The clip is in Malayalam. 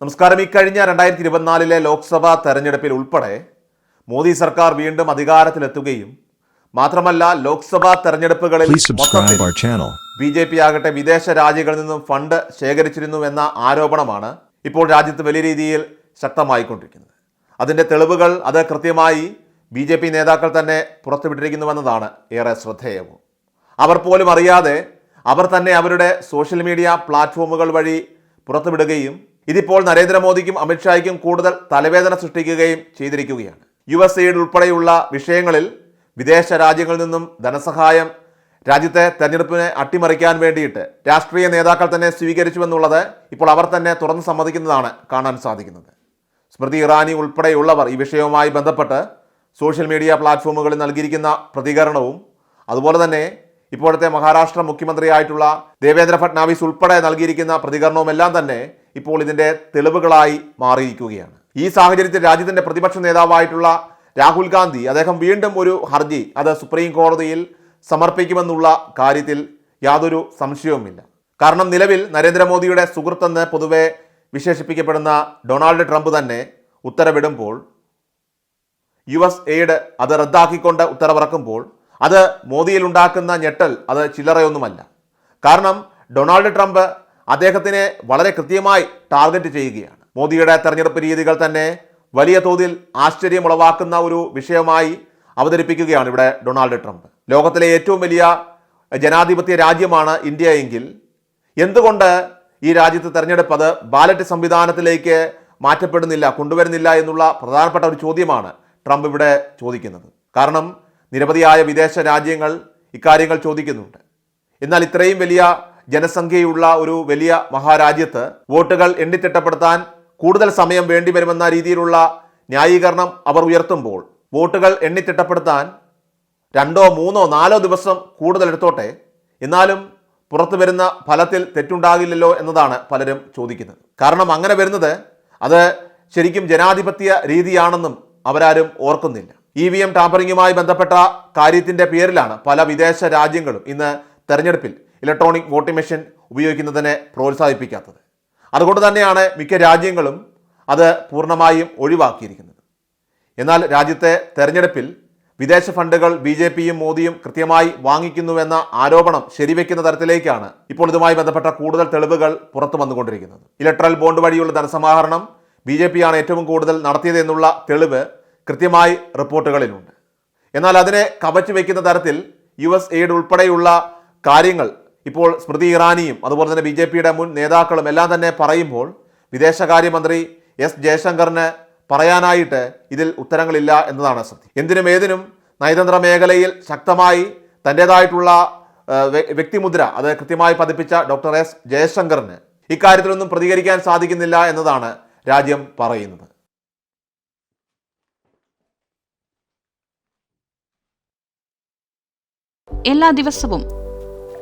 നമസ്കാരം. ഈ കഴിഞ്ഞ രണ്ടായിരത്തി ഇരുപത്തിനാലിലെ ലോക്സഭാ തെരഞ്ഞെടുപ്പിൽ ഉൾപ്പെടെ മോദി സർക്കാർ വീണ്ടും അധികാരത്തിലെത്തുകയും മാത്രമല്ല ലോക്സഭാ തെരഞ്ഞെടുപ്പുകളിൽ ബി ജെ പി ആകട്ടെ വിദേശ രാജ്യങ്ങളിൽ നിന്നും ഫണ്ട് ശേഖരിച്ചിരുന്നു എന്ന ആരോപണമാണ് ഇപ്പോൾ രാജ്യത്ത് വലിയ രീതിയിൽ ശക്തമായിക്കൊണ്ടിരിക്കുന്നത്. അതിന്റെ തെളിവുകൾ അത് കൃത്യമായി ബി ജെ പി നേതാക്കൾ തന്നെ പുറത്തുവിട്ടിരിക്കുന്നുവെന്നതാണ് ഏറെ ശ്രദ്ധേയവും. അവർ പോലും അറിയാതെ അവർ തന്നെ അവരുടെ സോഷ്യൽ മീഡിയ പ്ലാറ്റ്ഫോമുകൾ വഴി പുറത്തുവിടുകയും ഇതിപ്പോൾ നരേന്ദ്രമോദിക്കും അമിത്ഷായ്ക്കും കൂടുതൽ തലവേദന സൃഷ്ടിക്കുകയും ചെയ്തിരിക്കുകയാണ്. യു എസ് എയ്ഡ് ഉൾപ്പെടെയുള്ള വിഷയങ്ങളിൽ വിദേശ രാജ്യങ്ങളിൽ നിന്നും ധനസഹായം രാജ്യത്തെ തെരഞ്ഞെടുപ്പിനെ അട്ടിമറിക്കാൻ വേണ്ടിയിട്ട് രാഷ്ട്രീയ നേതാക്കൾ തന്നെ സ്വീകരിച്ചുവെന്നുള്ളത് ഇപ്പോൾ അവർ തന്നെ തുറന്നു സമ്മതിക്കുന്നതാണ് കാണാൻ സാധിക്കുന്നത്. സ്മൃതി ഇറാനി ഉൾപ്പെടെയുള്ളവർ ഈ വിഷയവുമായി ബന്ധപ്പെട്ട് സോഷ്യൽ മീഡിയ പ്ലാറ്റ്ഫോമുകളിൽ നൽകിയിരിക്കുന്ന പ്രതികരണവും അതുപോലെ തന്നെ ഇപ്പോഴത്തെ മഹാരാഷ്ട്ര മുഖ്യമന്ത്രിയായിട്ടുള്ള ദേവേന്ദ്ര ഫട്നാവിസ് ഉൾപ്പെടെ നൽകിയിരിക്കുന്ന പ്രതികരണവും എല്ലാം തന്നെ ഇപ്പോൾ ഇതിന്റെ തെളിവുകളായി മാറിയിരിക്കുകയാണ്. ഈ സാഹചര്യത്തിൽ രാജ്യത്തിന്റെ പ്രതിപക്ഷ നേതാവായിട്ടുള്ള രാഹുൽ ഗാന്ധി അദ്ദേഹം വീണ്ടും ഒരു ഹർജി അത് സുപ്രീം കോടതിയിൽ സമർപ്പിക്കുമെന്നുള്ള കാര്യത്തിൽ യാതൊരു സംശയവുമില്ല. കാരണം നിലവിൽ നരേന്ദ്രമോദിയുടെ സുഹൃത്തെന്ന് പൊതുവെ വിശേഷിപ്പിക്കപ്പെടുന്ന ഡൊണാൾഡ് ട്രംപ് തന്നെ ഉത്തരവിടുമ്പോൾ യു എസ് എയ്ഡ് അത് റദ്ദാക്കിക്കൊണ്ട് ഉത്തരവിറക്കുമ്പോൾ അത് മോദിയിൽ ഉണ്ടാക്കുന്ന ഞെട്ടൽ അത് ചില്ലറയൊന്നുമല്ല. കാരണം ഡൊണാൾഡ് ട്രംപ് അദ്ദേഹത്തിനെ വളരെ കൃത്യമായി ടാർഗറ്റ് ചെയ്യുകയാണ്. മോദിയുടെ തെരഞ്ഞെടുപ്പ് രീതികൾ തന്നെ വലിയ തോതിൽ ആശ്ചര്യമുളവാക്കുന്ന ഒരു വിഷയമായി അവതരിപ്പിക്കുകയാണ് ഇവിടെ ഡൊണാൾഡ് ട്രംപ്. ലോകത്തിലെ ഏറ്റവും വലിയ ജനാധിപത്യ രാജ്യമാണ് ഇന്ത്യ എങ്കിൽ എന്തുകൊണ്ട് ഈ രാജ്യത്ത് തെരഞ്ഞെടുപ്പ് അത് ബാലറ്റ് സംവിധാനത്തിലേക്ക് മാറ്റപ്പെടുന്നില്ല കൊണ്ടുവരുന്നില്ല എന്നുള്ള പ്രധാനപ്പെട്ട ഒരു ചോദ്യമാണ് ട്രംപ് ഇവിടെ ചോദിക്കുന്നത്. കാരണം നിരവധിയായ വിദേശ രാജ്യങ്ങൾ ഇക്കാര്യങ്ങൾ ചോദിക്കുന്നുണ്ട്. എന്നാൽ ഇത്രയും വലിയ ജനസംഖ്യയുള്ള ഒരു വലിയ മഹാരാജ്യത്ത് വോട്ടുകൾ എണ്ണിത്തിട്ടപ്പെടുത്താൻ കൂടുതൽ സമയം വേണ്ടി വരുമെന്ന രീതിയിലുള്ള ന്യായീകരണം അവർ ഉയർത്തുമ്പോൾ വോട്ടുകൾ എണ്ണിത്തിട്ടപ്പെടുത്താൻ രണ്ടോ മൂന്നോ നാലോ ദിവസം കൂടുതൽ എടുത്തോട്ടെ? എന്നാലും പുറത്തു വരുന്ന ഫലത്തിൽ തെറ്റുണ്ടാകില്ലല്ലോ എന്നതാണ് പലരും ചോദിക്കുന്നത്. കാരണം അങ്ങനെ വരുന്നത് അത് ശരിക്കും ജനാധിപത്യ രീതിയാണെന്നും അവരാരും ഓർക്കുന്നില്ല. ഇ വി എം ടാമ്പറിങ്ങുമായി ബന്ധപ്പെട്ട കാര്യത്തിന്റെ പേരിലാണ് പല വിദേശ രാജ്യങ്ങളും ഇന്ന് തെരഞ്ഞെടുപ്പിൽ ഇലക്ട്രോണിക് വോട്ടിംഗ് മെഷീൻ ഉപയോഗിക്കുന്നതിനെ പ്രോത്സാഹിപ്പിക്കാത്തത്. അതുകൊണ്ട് തന്നെയാണ് മിക്ക രാജ്യങ്ങളും അത് പൂർണമായും ഒഴിവാക്കിയിരിക്കുന്നത്. എന്നാൽ രാജ്യത്തെ തെരഞ്ഞെടുപ്പിൽ വിദേശ ഫണ്ടുകൾ ബി ജെ പിയും മോദിയും കൃത്യമായി വാങ്ങിക്കുന്നുവെന്ന ആരോപണം ശരിവെക്കുന്ന തരത്തിലേക്കാണ് ഇപ്പോൾ ഇതുമായി ബന്ധപ്പെട്ട കൂടുതൽ തെളിവുകൾ പുറത്തു വന്നുകൊണ്ടിരിക്കുന്നത്. ഇലക്ട്രൽ ബോണ്ട് വഴിയുള്ള ധനസമാഹരണം ബി ജെ പിയാണ് ഏറ്റവും കൂടുതൽ നടത്തിയതെന്നുള്ള തെളിവ് കൃത്യമായി റിപ്പോർട്ടുകളിലുണ്ട്. എന്നാൽ അതിനെ കവച്ചു വയ്ക്കുന്ന തരത്തിൽ യു എസ് എയ്ഡ് ഉൾപ്പെടെയുള്ള കാര്യങ്ങൾ ഇപ്പോൾ സ്മൃതി ഇറാനിയും അതുപോലെ തന്നെ ബി ജെ പിയുടെ മുൻ നേതാക്കളും എല്ലാം തന്നെ പറയുമ്പോൾ വിദേശകാര്യമന്ത്രി എസ് ജയശങ്കറിന് പറയാനായിട്ട് ഇതിൽ ഉത്തരങ്ങളില്ല എന്നതാണ് സത്യം. എന്തിനും ഏതിനും നയതന്ത്ര മേഖലയിൽ ശക്തമായി തന്റേതായിട്ടുള്ള വ്യക്തിമുദ്ര അത് കൃത്യമായി പതിപ്പിച്ച ഡോക്ടർ എസ് ജയശങ്കറിന് ഇക്കാര്യത്തിലൊന്നും പ്രതികരിക്കാൻ സാധിക്കുന്നില്ല എന്നതാണ് രാജ്യം പറയുന്നത്. എല്ലാ ദിവസവും